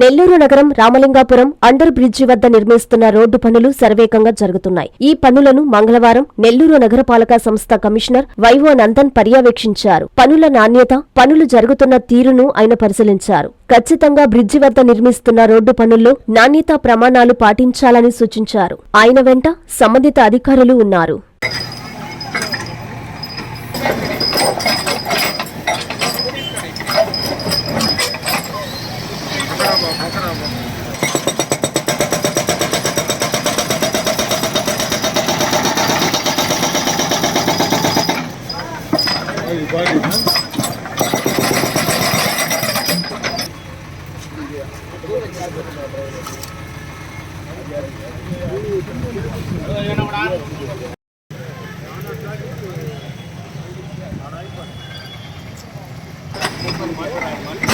నెల్లూరు నగరం Ramalingapuram under bridge వద్ద నిర్మిస్తున్న రోడ్డు పనులు శరవేగంగా జరుగుతున్నాయి. ఈ పనులను మంగళవారం నెల్లూరు నగరపాలక సంస్థ కమిషనర్ వైవో నందన్ పర్యవేక్షించారు. పనుల నాణ్యత పనులు జరుగుతున్న తీరును ఆయన పరిశీలించారు. ఖచ్చితంగా బ్రిడ్జి వద్ద నిర్మిస్తున్న రోడ్డు పనుల్లో నాణ్యతా ప్రమాణాలు పాటించాలని సూచించారు. ఆయన వెంట సంబంధిత అధికారులు ఉన్నారు. இது பார்த்தீங்கன்னா Thank you.